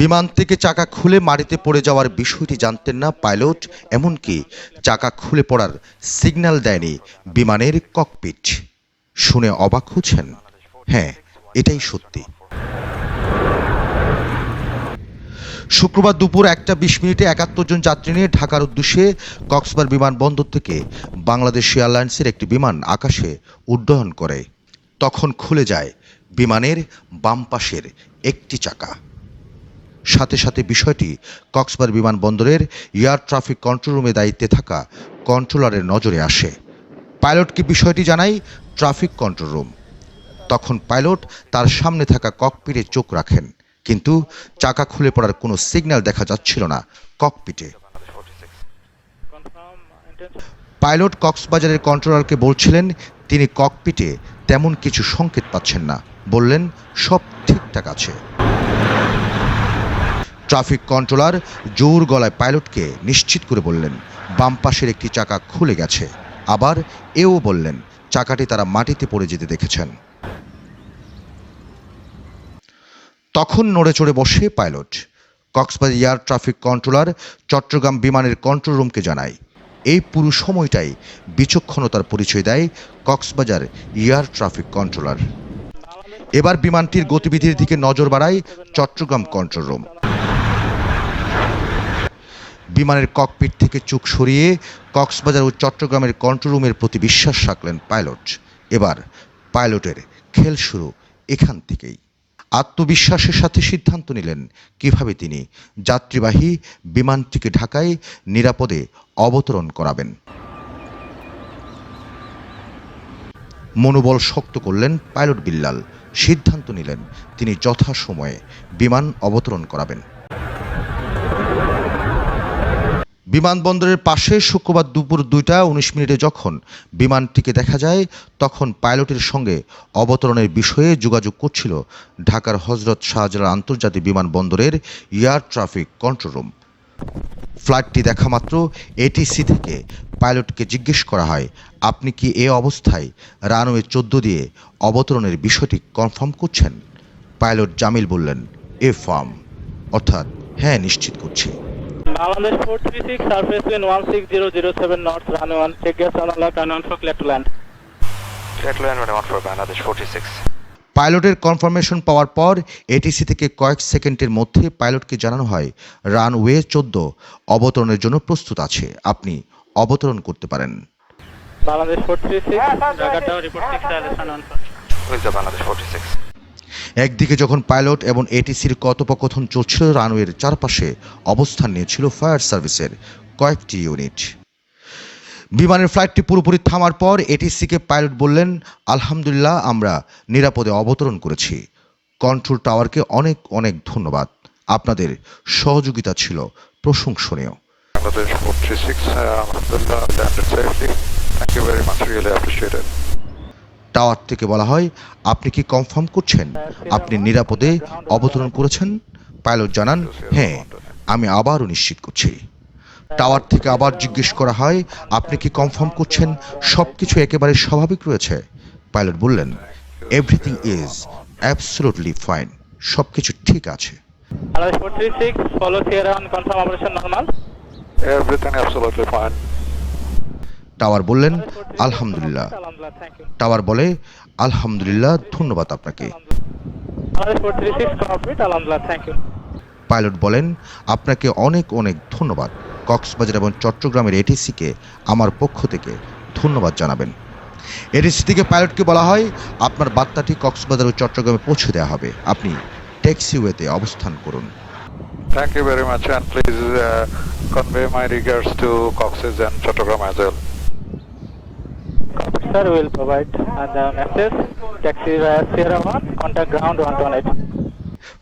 বিমান থেকে চাকা খুলে মাটিতে পড়ে যাওয়ার বিষয়টি জানতেন না পাইলট, এমনকি চাকা খুলে পড়ার সিগন্যাল দেয়নি বিমানের ককপিট। শুনে অবাক হচ্ছেন। হ্যাঁ এটাই সত্যি। শুক্রবার দুপুর একটা বিশ মিনিটে একাত্তর জন যাত্রী নিয়ে ঢাকার উদ্দেশ্যে কক্সবাজার বিমানবন্দর থেকে বাংলাদেশ এয়ারলাইন্সের একটি বিমান আকাশে উড্ডয়ন করে। তখন খুলে যায় বিমানের বাম পাশের একটি চাকা। সাথে সাথে বিষয়টি কক্সবাজার বিমানবন্দরের এয়ার ট্রাফিক কন্ট্রোল রুমে দায়িত্বে থাকা কন্ট্রোলারের নজরে আসে। পাইলটকে বিষয়টি জানাই ট্রাফিক কন্ট্রোল রুম। তখন পাইলট তার সামনে থাকা ককপিটে চোখ রাখেন। কিন্তু চাকা খুলে পড়ার কোনো সিগন্যাল দেখা যাচ্ছিল না ককপিটে। পাইলট কক্সবাজারের কন্ট্রোলারকে বলছিলেন, তিনি ককপিটে তেমন কিছু সংকেত পাচ্ছেন না। বললেন, সব ঠিকঠাক আছে। ট্রাফিক কন্ট্রোলার জোর গলায় পাইলটকে নিশ্চিত করে বললেন, বাম পাশের একটি চাকা খুলে গেছে। আবার এও বললেন, চাকাটি তারা মাটিতে পড়ে যেতে দেখেছেন। তখন নড়ে চড়ে বসে pilot, Cox's Bazar air traffic controller Chittagong বিমানের কন্ট্রোল রুমকে জানায়। এই পুরো সময়টাই বিচক্ষণতার পরিচয় দেয় কক্সবাজার এয়ার ট্রাফিক কন্ট্রোলার। এবার বিমানটির গতিবিধির দিকে নজর বাড়ায় চট্টগ্রাম কন্ট্রোল রুম। বিমানের ককপিট থেকে চোখ সরিয়ে কক্সবাজার ও চট্টগ্রামের কন্ট্রোল রুমের প্রতি বিশ্বাস রাখলেন পাইলট এবার পাইলটের খেল শুরু এখান থেকেই। আত্মবিশ্বাসের সাথে সিদ্ধান্ত নিলেন কীভাবে তিনি যাত্রীবাহী বিমানটিকে ঢাকায় নিরাপদে অবতরণ করাবেন। মনোবল শক্ত করলেন পাইলট বিল্লাল। সিদ্ধান্ত নিলেন তিনি যথাসময়ে বিমান অবতরণ করাবেন। বিমানবন্দরের পাশে শুক্রবার দুপুর দুইটা উনিশ মিনিটে যখন বিমানটিকে দেখা যায়, তখন পাইলটের সঙ্গে অবতরণের বিষয়ে যোগাযোগ করছিল ঢাকার হজরত শাহজালাল আন্তর্জাতিক বিমানবন্দরের এয়ার ট্রাফিক কন্ট্রোল রুম। ফ্লাইটটি দেখা মাত্র এটিসি থেকে পাইলটকে জিজ্ঞেস করা হয়, আপনি কি এ অবস্থায় রানওয়ে চোদ্দ দিয়ে অবতরণের বিষয়টি কনফার্ম করছেন? পাইলট জামিল বললেন, এ ফার্ম। অর্থাৎ হ্যাঁ নিশ্চিত করছি। Bangladesh four three six service one six zero zero seven north run মানে one check gas Bangladesh four six. পাইলটের confirmation পাওয়ার পর এটিসি থেকে কয়েক সেকেন্ডের মধ্যে পাইলটকে জানানো হয় রানওয়ে চোদ্দ। অবতরণের জন্য প্রস্তুত আছে। আপনি অবতরণ করতে পারেন। বাংলাদেশ বাংলাদেশ ফোর একদিকে যখন পাইলট এবং এটিসির কথোপকথন চলছিল রানওয়ের চারপাশে অবস্থান নিয়েছিল ফায়ার সার্ভিসের কয়েকটি ইউনিট বিমানের ফ্লাইটটি পুরোপুরি থামার পর এটিসিকে পাইলট বললেন আলহামদুলিল্লাহ আমরা নিরাপদে অবতরণ করেছি কন্ট্রোল টাওয়ারকে অনেক অনেক ধন্যবাদ আপনাদের সহযোগিতা ছিল প্রশংসনীয় Bangladesh 436, uh, Alhamdulillah, landed safely. Thank you very much, really appreciate it. Tower থেকে বলা হয় আপনি কি কনফার্ম করছেন? আপনি নিরাপদে অবতরণ করেছেন? পাইলট জানান হ্যাঁ আমি আবারও নিশ্চিত করছি। টাওয়ার থেকে আবার জিজ্ঞেস করা হয় আপনি কি কনফার্ম করছেন? সব কিছু একেবারে স্বাভাবিক রয়েছে। পাইলট বললেন এভরিথিং ইজ অ্যাবসলুটলি ফাইন সব কিছু ঠিক আছে। Bangladesh 436, follow Sierra on confirm operation tower বললেন আলহামদুলিল্লাহ. টাওয়ার বলে আলহামদুলিল্লাহ ধন্যবাদ আপনাকে Bangladesh 436, copy, Alhamdulillah, thank you. Pilot বলেন আপনাকে অনেক অনেক ধন্যবাদ কক্সবাজার এবং চট্টগ্রামের এটিসিকে আমার পক্ষ থেকে ধন্যবাদ জানাবেন এটিসি থেকে পাইলটকে বলা হয় আপনার বার্তাটি কক্সবাজার ও চট্টগ্রামে পৌঁছে দেওয়া হবে আপনি ট্যাক্সিওয়েতে অবস্থান করুন Thank you very much, and please uh, convey my regards to Cox's and Chattogram as well. Sir, will provide uh, the message. Taxi via Sierra 1, contact ground 118.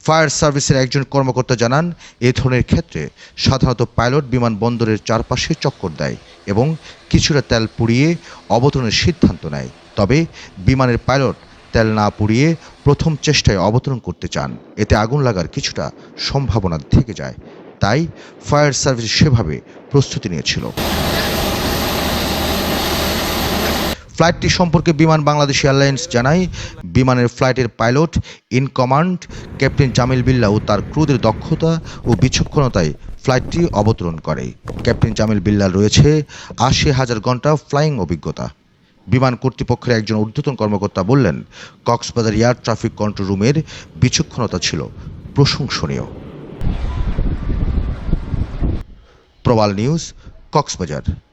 Fire সার্ভিসের একজন কর্মকর্তা জানান এ ধরনের ক্ষেত্রে সাধারণত পাইলট বিমানবন্দরের চারপাশে চক্কর দেয় এবং কিছুটা তেল পুড়িয়ে অবতরণের সিদ্ধান্ত নেয় তবে বিমানের পাইলট তেল না পুড়িয়ে প্রথম চেষ্টায় অবতরণ করতে চান এতে আগুন লাগার কিছুটা সম্ভাবনা থেকে যায় তাই ফায়ার সার্ভিস সেভাবে প্রস্তুতি নিয়েছিল ফ্লাইটটি সম্পর্কে বিমান বাংলাদেশ এয়ারলাইন্স জানায়, বিমানের ফ্লাইটের pilot, in command, captain Jamil Billa ও তার ক্রুদের দক্ষতা ও বিচক্ষণতায় ফ্লাইটটি অবতরণ করে। ক্যাপ্টেন জামিল বিল্লার রয়েছে আশি হাজার ঘণ্টা ফ্লাইং অভিজ্ঞতা। বিমান কর্তৃপক্ষের একজন ঊর্ধ্বতন কর্মকর্তা বললেন, কক্সবাজার এয়ার ট্রাফিক কন্ট্রোল রুমের বিচক্ষণতা ছিল প্রশংসনীয়। প্রবাল নিউজ, কক্সবাজার।